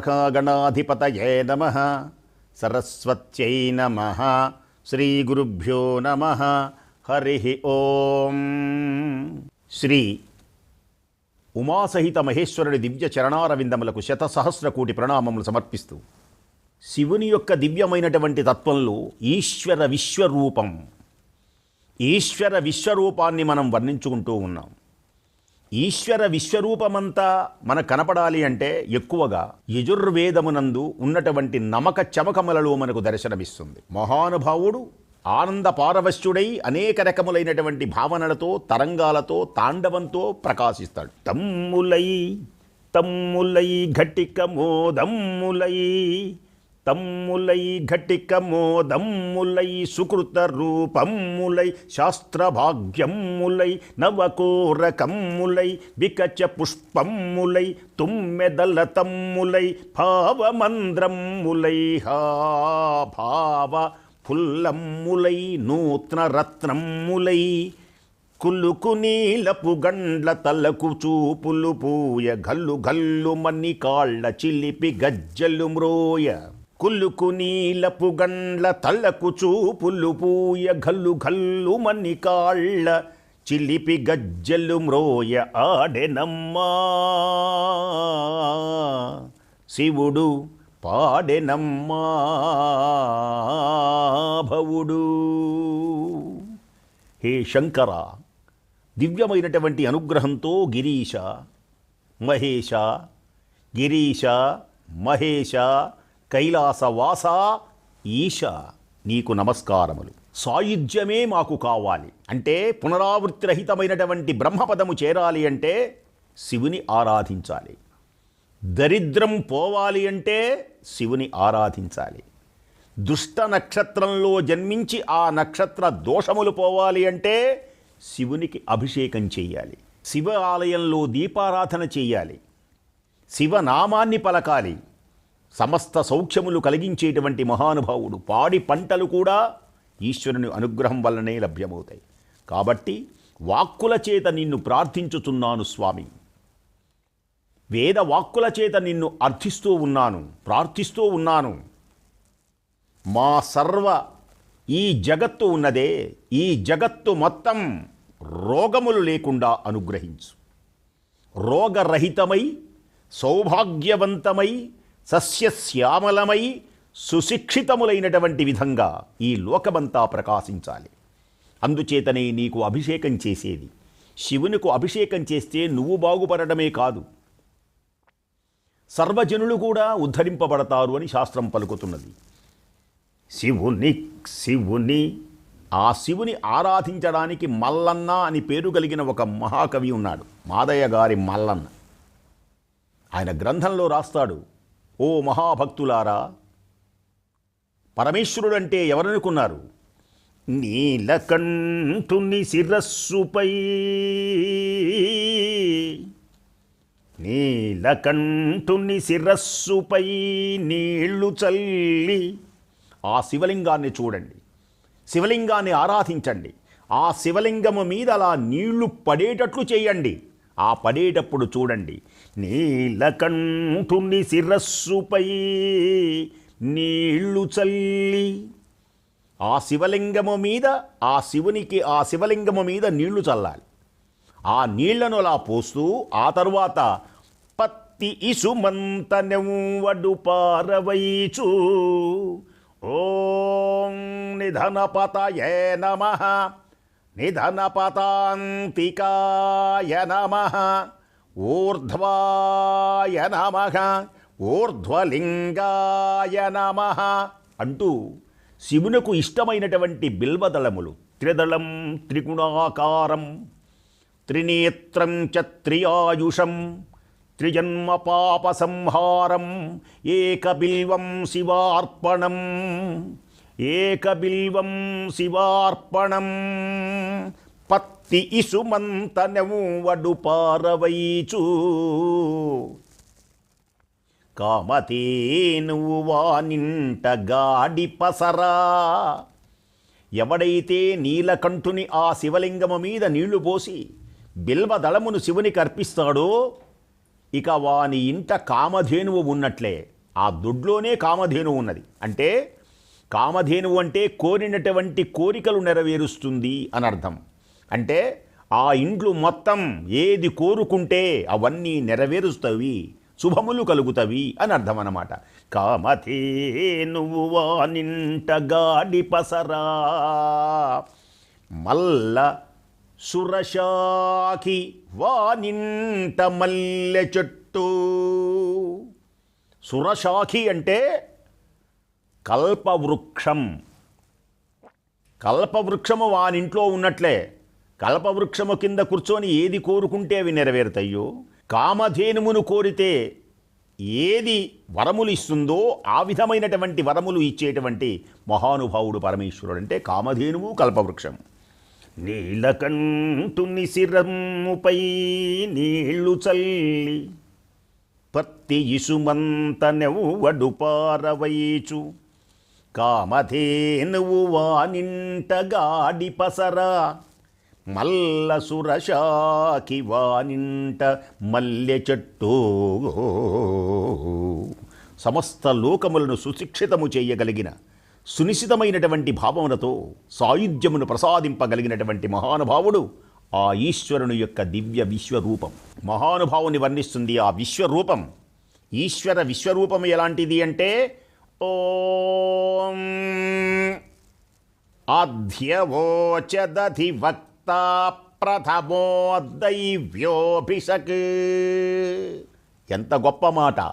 శ్రీమహాగణాధిపతయే నమ సరస్వత్యై నమ శ్రీగురుభ్యో నమ హరి ఓం. శ్రీ ఉమాసహిత మహేశ్వరుడి దివ్య చరణారవిందములకు శతసహస్ర కోటి ప్రణామములు సమర్పిస్తూ శివుని యొక్క దివ్యమైనటువంటి తత్వంలో ఈశ్వర విశ్వరూపం. ఈశ్వర విశ్వరూపాన్ని మనం వర్ణించుకుంటూ ఉన్నాం. ఈశ్వర విశ్వరూపమంతా మనకు కనపడాలి అంటే ఎక్కువగా యజుర్వేదమునందు ఉన్నటువంటి నమక చమకములలో మనకు దర్శనమిస్తుంది. మహానుభావుడు ఆనంద పారవశ్యుడై అనేక రకములైనటువంటి భావనలతో తరంగాలతో తాండవంతో ప్రకాశిస్తాడు. తమ్ములై తమ్ములై ఘటిక మోదమ్ములై తమ్ములై ఘటిక మోదమ్ములై సుకృత రూపమ్ములై శాస్త్రభాగ్యమ్ములై నవకోరకమ్ములై వికచ పుష్పమ్ములై తుమ్మెదల తమ్ములై భావమంద్రమ్ములై హా భావ ఫుల్లమ్ములై నూత్న రత్నమ్ములై కుల్లుకు నీలపు గండ్ల తలకు చూపులు పూయ గల్లు గల్లు మన్ని కాళ్ళ చిలిపి గజ్జలు మ్రోయ కుల్లుకు నీలపు గండ్ల చూపులు పూయ గల్లు గల్లు మన్ని కాళ్ళ చిలిపి గజ్జలు మ్రోయ ఆడెనమ్మా. శివుడు పాడెనమ్మా భవుడు. హే శంకర దివ్యమైనటువంటి అనుగ్రహంతో గిరీశ మహేశ గిరీశ మహేశ కైలాసవాస ఈశ నీకు నమస్కారములు. సాయుధ్యమే మాకు కావాలి. అంటే పునరావృత్తి రహితమైనటువంటి బ్రహ్మపదము చేరాలి అంటే శివుని ఆరాధించాలి. దరిద్రం పోవాలి అంటే శివుని ఆరాధించాలి. దుష్ట నక్షత్రంలో జన్మించి ఆ నక్షత్ర దోషములు పోవాలి అంటే శివునికి అభిషేకం చెయ్యాలి శివ ఆలయంలో దీపారాధన చెయ్యాలి శివనామాన్ని పలకాలి. సమస్త సౌఖ్యములు కలిగించేటువంటి మహానుభావుడు. పాడి పంటలు కూడా ఈశ్వరుని అనుగ్రహం వల్లనే లభ్యమవుతాయి. కాబట్టి వాక్కుల చేత నిన్ను ప్రార్థించుతున్నాను స్వామి. వేద వాక్కుల చేత నిన్ను అర్థిస్తూ ఉన్నాను ప్రార్థిస్తూ ఉన్నాను. మా సర్వ ఈ జగత్తు ఉన్నదే ఈ జగత్తు మొత్తం రోగములు లేకుండా అనుగ్రహించు. రోగరహితమై సౌభాగ్యవంతమై సస్యశ్యామలమై సుశిక్షితములైనటువంటి విధంగా ఈ లోకమంతా ప్రకాశించాలి. అందుచేతనే నీకు అభిషేకం చేసేది. శివునికు అభిషేకం చేస్తే నువ్వు బాగుపడడమే కాదు. సర్వజనులు కూడా ఉద్ధరింపబడతారు అని శాస్త్రం పలుకుతున్నది. శివుని శివుని ఆ శివుని ఆరాధించడానికి మల్లన్న అని పేరు కలిగిన ఒక మహాకవి ఉన్నాడు మాదయ్య గారి మల్లన్న. ఆయన గ్రంథంలో రాస్తాడు ఓ మహాభక్తులారా పరమేశ్వరుడు అంటే ఎవరనుకున్నారు? నీలకంఠుని శిరస్సుపై. నీలకంఠుని శిరస్సుపై నీళ్ళు చల్లి ఆ శివలింగాన్ని చూడండి. శివలింగాన్ని ఆరాధించండి. ఆ శివలింగము మీద అలా నీళ్ళు పడేటట్లు చేయండి. ఆ పడేటప్పుడు చూడండి. నీలకంఠుని శిరస్సుపై నీళ్ళు చల్లి ఆ శివలింగము మీద ఆ శివునికి ఆ శివలింగము మీద నీళ్ళు చల్లాలి. ఆ నీళ్ళను అలా పోస్తూ ఆ తరువాత పత్తి ఇసుమంత నెవ్వడు పారవైచు. ఓం నిధనపతయే నమ. నిధనపతాంతికాయ నమ. ఊర్ధ్వాయ నమ. ఊర్ధ్వలింగాయ నమ. అంటూ శివునకు ఇష్టమైనటువంటి బిల్వదళములు త్రిదళం త్రిగుణాకారం త్రినేత్రం చ త్రిజన్మ పాప సంహారం ఏకబిల్వం శివార్పణం. ఏకబిల్వం శివార్పణం. పత్తి ఇసుమంత నెవ్వడు పారవైచు. కామతే నువ్వు వానింట గాడి పసరా. ఎవడైతే నీలకంఠుని ఆ శివలింగము మీద నీళ్ళు పోసి బిల్వ దళమును శివునికి అర్పిస్తాడో ఇక వాని ఇంట కామధేనువు ఉన్నట్లే. ఆ దొడ్లోనే కామధేనువు ఉన్నది. అంటే కామధేనువు అంటే కోరినటువంటి కోరికలు నెరవేరుస్తుంది అని అర్థం అంటే ఆ ఇండ్లు మొత్తం ఏది కోరుకుంటే అవన్నీ నెరవేరుస్తవి శుభములు కలుగుతవి అని అర్థం అన్నమాట కామధే నువ్వు వానింట గాడి పసరా మల్ల సురశాఖి వానింట మల్లె చెట్టు. సురశాఖి అంటే కల్పవృక్షం. కల్పవృక్షము వానింట్లో ఉన్నట్లే. కల్పవృక్షము కింద కూర్చొని ఏది కోరుకుంటే అవి నెరవేరుతాయో కామధేనుమును కోరితే ఏది వరములు ఇస్తుందో ఆ విధమైనటువంటి వరములు ఇచ్చేటువంటి మహానుభావుడు పరమేశ్వరుడు అంటే కామధేనువు కల్పవృక్షం. నీలకంఠుని శిరముపై నీళ్ళు చల్లి పత్తి ఇసుమంత నెవ్వడు పారవైచు కామధేనువు వానింట గాడి పసరా. మల్ల సురశాకి వానింట మల్లె చెట్టు. సమస్త లోకములను సుశిక్షితము చేయగలిగిన సునిశ్చితమైనటువంటి భావములతో సాయుధ్యమును ప్రసాదింపగలిగినటువంటి మహానుభావుడు ఆ ఈశ్వరుని యొక్క దివ్య విశ్వరూపం. మహానుభావుని వర్ణిస్తుంది ఆ విశ్వరూపం. ఈశ్వర విశ్వరూపం ఎలాంటిది అంటే ఓం అధ్యవోచదధి వక్త ప్రథమో దైవ్యోభిషక్ ఎంత గొప్ప మాట.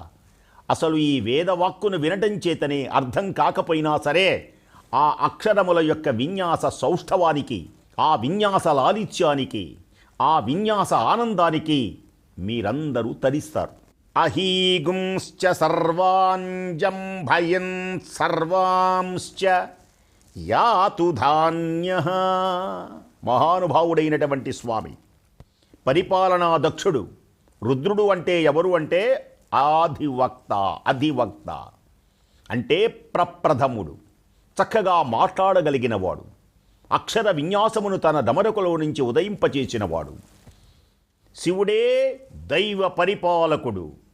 అసలు ఈ వేదవాక్కును వినటం చేతనే అర్థం కాకపోయినా సరే ఆ అక్షరముల యొక్క విన్యాస సౌష్ఠవానికి ఆ విన్యాస లాలిత్యానికి ఆ విన్యాస ఆనందానికి మీరందరూ తరిస్తారు. అహీగుంశ్చ సర్వాంజం భయం సర్వాంశ్చ యాతు ధాన్య. మహానుభావుడైనటువంటి స్వామి పరిపాలనా దక్షుడు రుద్రుడు అంటే ఎవరు అంటే ఆధివక్త అధివక్త అంటే ప్రప్రథముడు చక్కగా మాట్లాడగలిగినవాడు అక్షర విన్యాసమును తన దమరకులో నుంచి ఉదయింపచేసినవాడు. శివుడే దైవ పరిపాలకుడు.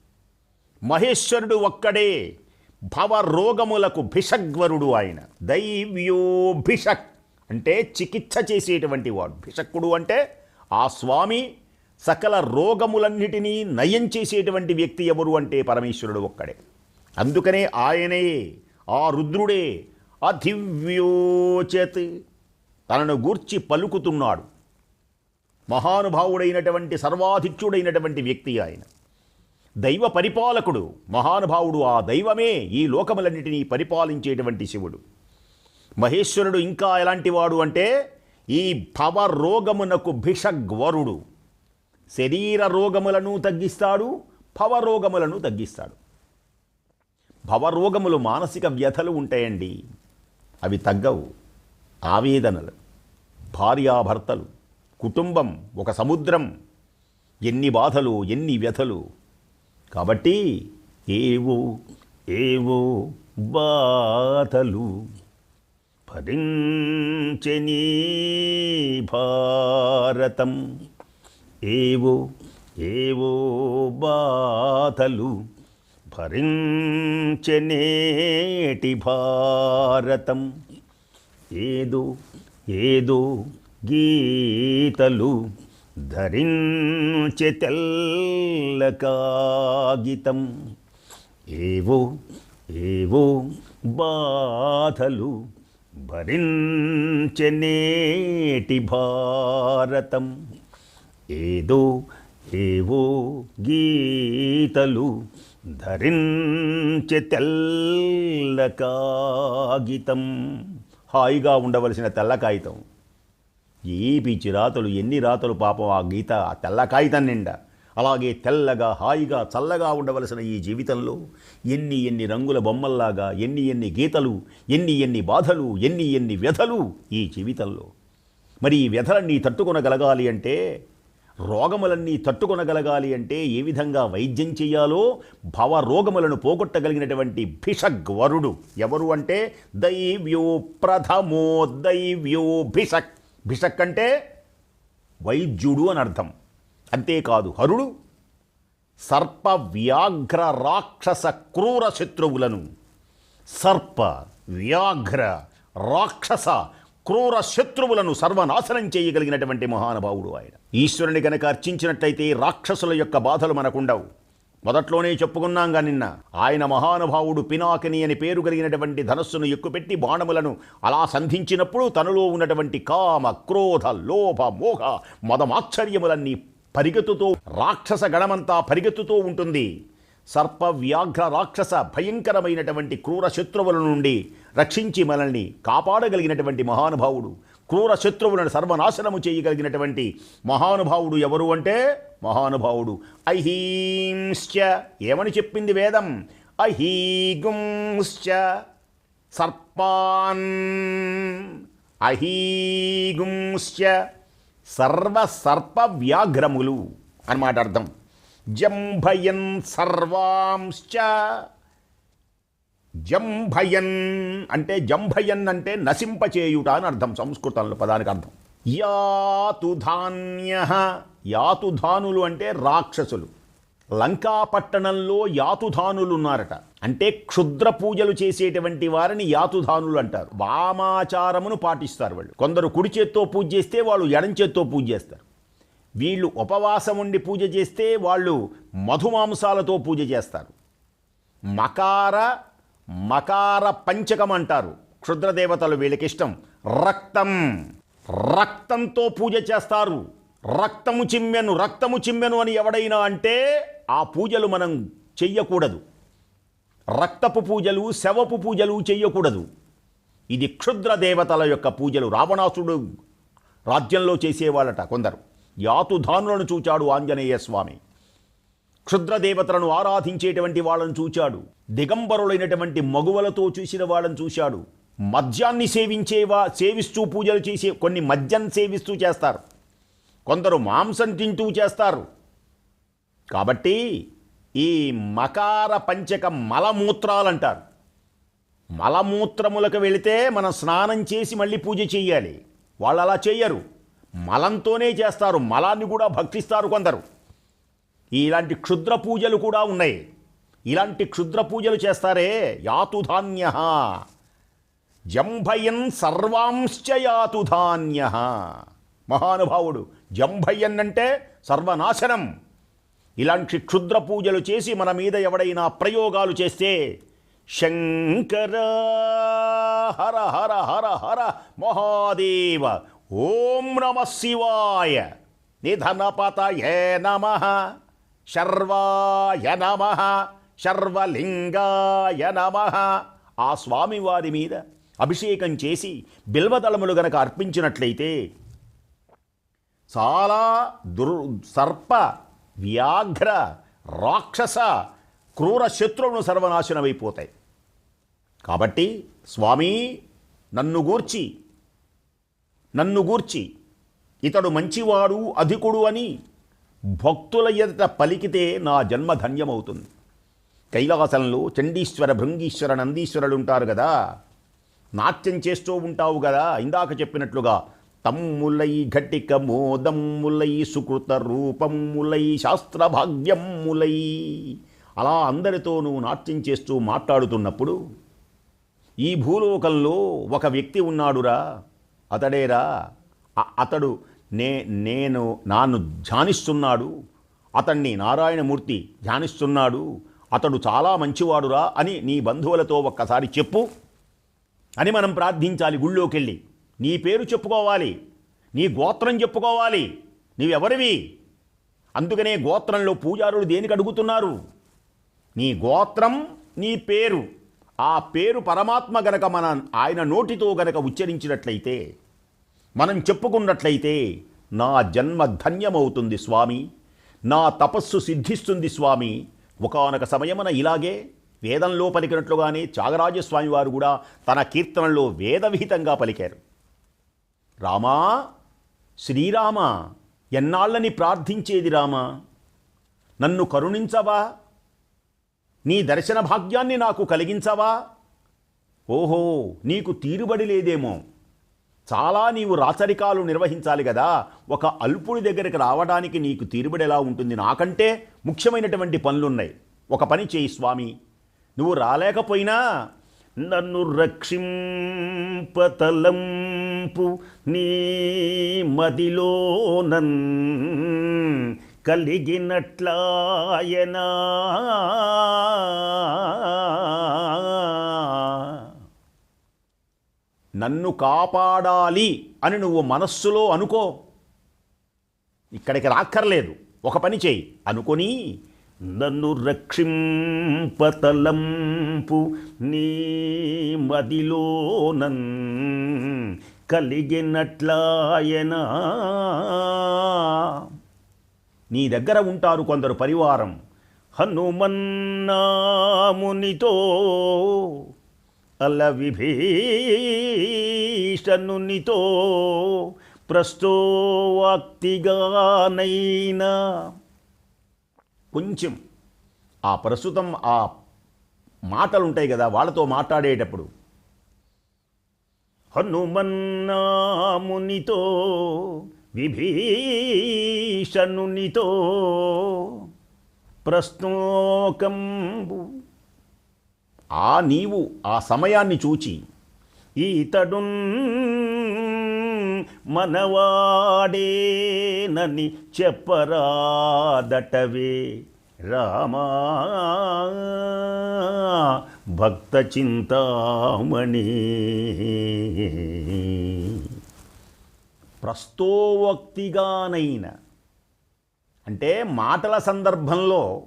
మహేశ్వరుడు ఒక్కడే. భవరోగములకు భిషగ్వరుడు ఆయన. దైవ్యోభిషక్. అంటే చికిత్స చేసేటువంటి వాడు. భిషక్కుడు అంటే ఆ స్వామి సకల రోగములన్నిటినీ నయం చేసేటువంటి వ్యక్తి ఎవరు అంటే పరమేశ్వరుడు ఒక్కడే. అందుకనే ఆయనే ఆ రుద్రుడే అధివ్యోచత్. తనను గూర్చి పలుకుతున్నాడు. మహానుభావుడైనటువంటి సర్వాధిక్యుడైనటువంటి వ్యక్తి ఆయన. దైవ పరిపాలకుడు మహానుభావుడు ఆ దైవమే ఈ లోకములన్నిటినీ పరిపాలించేటువంటి శివుడు. మహేశ్వరుడు ఇంకా ఎలాంటివాడు అంటే ఈ భవరోగమునకు భిషగ్వరుడు. శరీర రోగములను తగ్గిస్తాడు భవరోగములను తగ్గిస్తాడు. భవరోగములు మానసిక వ్యధలు ఉంటాయండి. అవి తగ్గవు. ఆవేదనలు భార్యాభర్తలు కుటుంబం ఒక సముద్రం. ఎన్ని బాధలు ఎన్ని వ్యధలు. కాబట్టి ఏవో ఏవో బాధలు భరించని భారతం. ఏవో ఏవో బాధలు భరించనేటి భారతం. ఏదో ఏదో గీతలు ధరించె తెల్ల కాగితం. ఏవో ఏవో బాధలు భరించనేటి భారతం. ఏదో ఏవో గీతలు ధరించె తెల్ల కాగితం. హాయిగా ఉండవలసిన తెల్ల కాగితం. ఏ పిచ్చి రాతలు ఎన్ని రాతలు పాపం ఆ గీత ఆ తెల్ల కాగితం నిండా. అలాగే తెల్లగా హాయిగా చల్లగా ఉండవలసిన ఈ జీవితంలో ఎన్ని ఎన్ని రంగుల బొమ్మల్లాగా ఎన్ని ఎన్ని గీతలు ఎన్ని ఎన్ని బాధలు ఎన్ని ఎన్ని వ్యధలు ఈ జీవితంలో. మరి ఈ వ్యధలన్నీ తట్టుకొనగలగాలి అంటే రోగములన్నీ తట్టుకొనగలగాలి అంటే ఏ విధంగా వైద్యం చేయాలో భవరోగములను పోగొట్టగలిగినటువంటి భిషగ్వరుడు ఎవరు అంటే దైవ్యో ప్రథమో దైవ్యో భిషక్ భిషక్ అంటే వైద్యుడు అని అర్థం. అంతేకాదు హరుడు సర్ప వ్యాఘ్ర రాక్షస క్రూర శత్రువులను. సర్ప వ్యాఘ్ర రాక్షస క్రూర శత్రువులను సర్వనాశనం చేయగలిగినటువంటి మహానుభావుడు ఆయన. ఈశ్వరుని గనక అర్చించినట్టయితే రాక్షసుల యొక్క బాధలు మనకుండవు. మొదట్లోనే చెప్పుకున్నాంగా నిన్న. ఆయన మహానుభావుడు పినాకిని అని పేరు కలిగినటువంటి ధనస్సును ఎక్కుపెట్టి బాణములను అలా సంధించినప్పుడు తనలో ఉన్నటువంటి కామ క్రోధ లోభ మోహ మదమాశ్చర్యములన్నీ పరిగెత్తుతో రాక్షస గణమంతా పరిగెత్తుతూ ఉంటుంది. సర్ప వ్యాఘ్ర రాక్షస భయంకరమైనటువంటి క్రూర శత్రువుల నుండి రక్షించి మనల్ని కాపాడగలిగినటువంటి మహానుభావుడు క్రూర శత్రువులను సర్వనాశనము చేయగలిగినటువంటి మహానుభావుడు ఎవరు అంటే? మహానుభావుడు అహీంశ్చ. ఏమని చెప్పింది వేదం? అహీగుంశ్చ. సర్పాన్. అహీగుంశ్చ. సర్వ సర్ప వ్యాఘ్రములు అన్నమాట అర్థం. జంభయన్ సర్వాంశ్చ. జంభయన్. అంటే జంభయన్ అంటే నశింపచేయుట అని అర్థం సంస్కృతంలో పదానికి అర్థం. యాతుధాన్య. యాతుధానులు అంటే రాక్షసులు. లంకాపట్టణంలో యాతుధానులు ఉన్నారట అంటే క్షుద్ర పూజలు చేసేటువంటి వారిని యాతుధానులు అంటారు. వామాచారమును పాటిస్తారు వాళ్ళు. కొందరు కుడి చేత్తో పూజ చేస్తే వాళ్ళు ఎడం చేత్తో పూజ చేస్తారు. వీళ్ళు ఉపవాసం ఉండి పూజ చేస్తే వాళ్ళు మధుమాంసాలతో పూజ చేస్తారు. మకార మకార పంచకం అంటారు. క్షుద్రదేవతలు వీళ్ళకి ఇష్టం రక్తం. రక్తంతో పూజ చేస్తారు. రక్తము చిమ్మెను రక్తము చిమ్మెను అని ఎవడైనా అంటే ఆ పూజలు మనం చెయ్యకూడదు. రక్తపు పూజలు శవపు పూజలు చెయ్యకూడదు. ఇది క్షుద్ర దేవతల యొక్క పూజలు. రావణాసుడు రాజ్యంలో చేసేవాళ్ళట కొందరు. యాతుధానులను చూచాడు ఆంజనేయ స్వామి. క్షుద్ర దేవతలను ఆరాధించేటువంటి వాళ్ళను చూచాడు. దిగంబరులైనటువంటి మగువలతో చూసిన వాళ్ళని చూశాడు. మద్యాన్ని సేవించేవా సేవిస్తూ పూజలు చేసే కొన్ని మద్యం సేవిస్తూ చేస్తారు. కొందరు మాంసం తింటూ చేస్తారు. కాబట్టి ఈ మకార పంచక మలమూత్రాలు అంటారు మలమూత్రములకు వెళితే మనం స్నానం చేసి మళ్ళీ పూజ చేయాలి. వాళ్ళు అలా చేయరు. మలంతోనే చేస్తారు. మలాన్ని కూడా భక్షిస్తారు కొందరు. ఇలాంటి క్షుద్ర పూజలు కూడా ఉన్నాయి. ఇలాంటి క్షుద్ర పూజలు చేస్తారే? యాతుధాన్య. జంభయన్ సర్వాంశ్చ యాతుధాన్య. మహానుభావుడు జంభయన్ అంటే సర్వనాశనం. ఇలాంటి క్షుద్ర పూజలు చేసి మన మీద ఎవడైనా ప్రయోగాలు చేస్తే శంకర హర హర హర హర మహాదేవ ఓం నమ శివాయ. నిధనపతయే నమ. శర్వాయ నమ శర్వలింగాయ నమ. ఆ స్వామివారి మీద అభిషేకం చేసి బిల్వదళములు గనక అర్పించినట్లయితే చాలా దుర్ సర్ప వ్యాఘ్ర రాక్షస క్రూర శత్రువును సర్వనాశనమైపోతాయి. కాబట్టి స్వామి నన్ను గూర్చి నన్ను గూర్చి ఇతడు మంచివాడు అధికుడు అని భక్తుల ఎదుట పలికితే నా జన్మ ధన్యమవుతుంది. కైలాసంలో చండీశ్వర భృంగీశ్వర నందీశ్వరులు ఉంటారు కదా. నాట్యం చేస్తూ ఉంటావు కదా ఇందాక చెప్పినట్లుగా. తమ్ములై ఘటిక మోదమ్ములై సుకృత రూపమ్ములై శాస్త్రభాగ్యమ్ములై అలా అందరితో నువ్వు నాట్యం చేస్తూ మాట్లాడుతున్నప్పుడు ఈ భూలోకంలో ఒక వ్యక్తి ఉన్నాడురా. అతడేరా? అతడు నే నేను నాను ధ్యానిస్తున్నాడు. అతన్ని నారాయణమూర్తి ధ్యానిస్తున్నాడు. అతడు చాలా మంచివాడురా అని నీ బంధువులతో ఒక్కసారి చెప్పు. అని మనం ప్రార్థించాలి గుళ్ళోకెళ్ళి. నీ పేరు చెప్పుకోవాలి. నీ గోత్రం చెప్పుకోవాలి. నీవెవరివి? అందుకనే గోత్రంలో పూజారులు దేనికి అడుగుతున్నారు? నీ గోత్రం నీ పేరు. ఆ పేరు పరమాత్మ గనక మన ఆయన నోటితో గనక ఉచ్చరించినట్లయితే మనం చెప్పుకున్నట్లయితే నా జన్మ ధన్యమవుతుంది స్వామి నా తపస్సు సిద్ధిస్తుంది స్వామి. ఒకనొక సమయమున ఇలాగే వేదంలో పలికినట్లుగానే త్యాగరాజస్వామి వారు కూడా తన కీర్తనలో వేదవిహితంగా పలికారు. రామా శ్రీరామ ఎన్నాళ్ళని ప్రార్థించేది రామా? నన్ను కరుణించవా? నీ దర్శన భాగ్యాన్ని నాకు కలిగించవా? ఓహో నీకు తీరుబడి లేదేమో. చాలా నీవు రాచరికాలు నిర్వహించాలి కదా. ఒక అల్పుడి దగ్గరికి రావడానికి నీకు తీరుబడి ఎలా ఉంటుంది? నాకంటే ముఖ్యమైనటువంటి పనులున్నాయి. ఒక పని చేయి స్వామి. నువ్వు రాలేకపోయినా నన్ను రక్షింపతలంపు నీ మదిలోనన్ కలిగినట్లాయనా. నన్ను కాపాడాలి అని నువ్వు మనస్సులో అనుకో. ఇక్కడికి రాక్కర్లేదు. ఒక పని చేయి. అనుకొని నన్ను రక్షింపతలంపు నీ మదిలోనన్ కలిగినట్లాయనా? నీ దగ్గర ఉంటారు కొందరు పరివారం. హనుమన్నామునితో అల విభీషణునితో ప్రస్తోవాక్తిగానైనా కొంచెం ఆ ప్రస్తుతం ఆ మాటలు ఉంటాయి కదా వాళ్ళతో మాట్లాడేటప్పుడు. హనుమన్నామునితో విభీషణునితో ప్రశ్నోకంబు ఆ నీవు ఆ సమయాన్ని చూచి ఈతడున్ మనవాడేనని చెప్పరాదటవే. రామా భక్త చింతామణి. ప్రస్తోవక్తిగానైన అంటే మాటల సందర్భంలో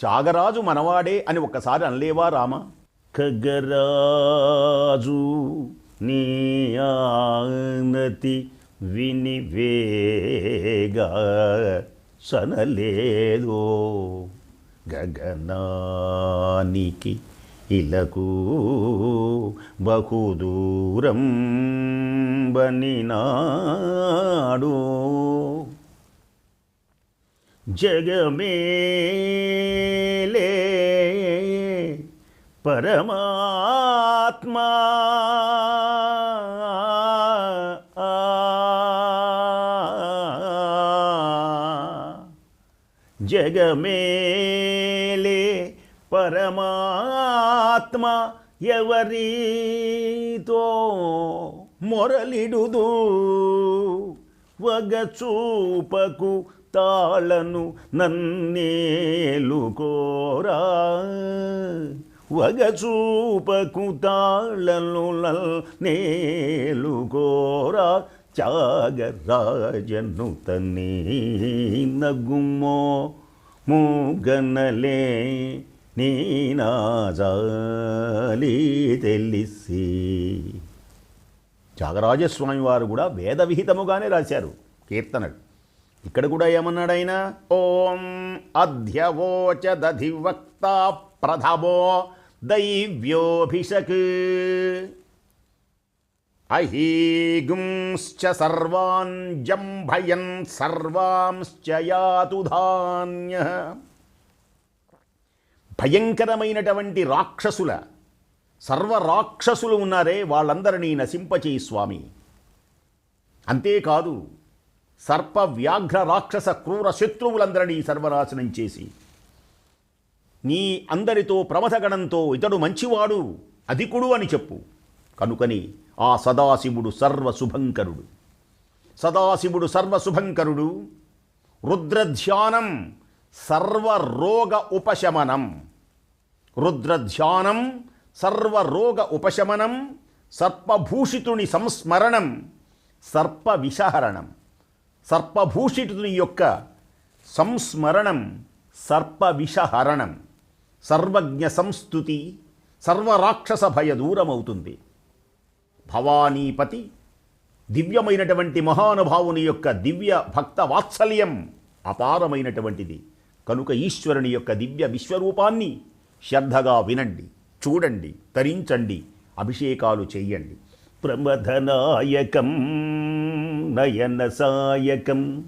త్యాగరాజు మనవాడే అని ఒక్కసారి అనలేవా రామ? ఖగరాజు నీ ఆనతి వినివేగా సనలేదో గగనానికి ఇలకు బహుదూరం బనినాడు. జగమేలే పరమాత్మా. జగమేలే పరమాత్మ ఎవరితో మొరలిడుదు? వగచూపకు తాళను నన్నేలుకోరా వగచూపకు తాళను నేలుకోరా త్యాగరాజను తన్నీ నగుమ్మో మూగనలే నీనాజాలి తెలిసి. త్యాగరాజస్వామి వారు కూడా వేదవిహితముగానే రాశారు కీర్తనలు. ఇక్కడ కూడా ఏమన్నాడు ఆయన ఓం అధ్యవోచదధివక్త ప్రథమో దైవ్యోభిషక్. అహీగుంశ్చ సర్వాన్ జంభయన్ సర్వాంశ్చ యాతు ధాన్య. భయంకరమైనటువంటి రాక్షసుల సర్వ రాక్షసులు ఉన్నారే వాళ్ళందరినీ నశింపచేయి స్వామి. అంతేకాదు సర్ప వ్యాఘ్ర రాక్షస క్రూర శత్రువులందరినీ సర్వనాశనం చేసి నీ అందరితో ప్రమథగణంతో ఇతడు మంచివాడు అధికుడు అని చెప్పు. కనుకని ఆ సదాశివుడు సర్వశుభంకరుడు. సదాశివుడు సర్వశుభంకరుడు. రుద్రధ్యానం సర్వరోగ ఉపశమనం. రుద్రధ్యానం సర్వరోగ ఉపశమనం. సర్పభూషితుని సంస్మరణం. సర్ప విషహరణం. సర్పభూషితుని యొక్క సంస్మరణం సర్ప విషహరణం సర్వజ్ఞ సంస్థుతి సర్వరాక్షస భయ దూరమవుతుంది. భవానీపతి దివ్యమైనటువంటి మహానుభావుని యొక్క దివ్య భక్త వాత్సల్యం అపారమైనటువంటిది. కనుక ఈశ్వరుని యొక్క దివ్య విశ్వరూపాన్ని శ్రద్ధగా వినండి చూడండి తరించండి అభిషేకాలు చేయండి. ప్రమథనాయకం నయన సాయకం.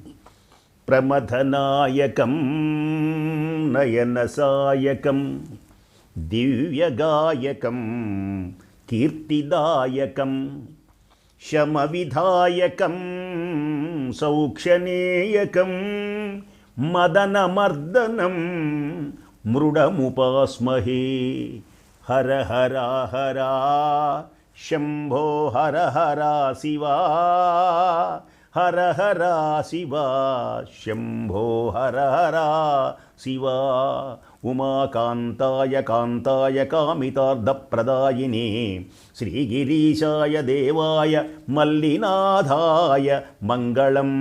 ప్రమథనాయకం నయన సాయకం. దివ్యగాయకం కీర్తిదాయకం. శమవిధాయకం సౌక్షనేయకం మదనమర్దనం మృడముపాస్మహే. హర హరా హరా. శంభో హర హరా శివా హర హరా శివా శంభో హర హరా శివా. ఉమాకాంతాయ కాంతాయ కామితార్థప్రదాయినే శ్రీగిరీశాయ దేవాయ మల్లినాథాయ మంగళం.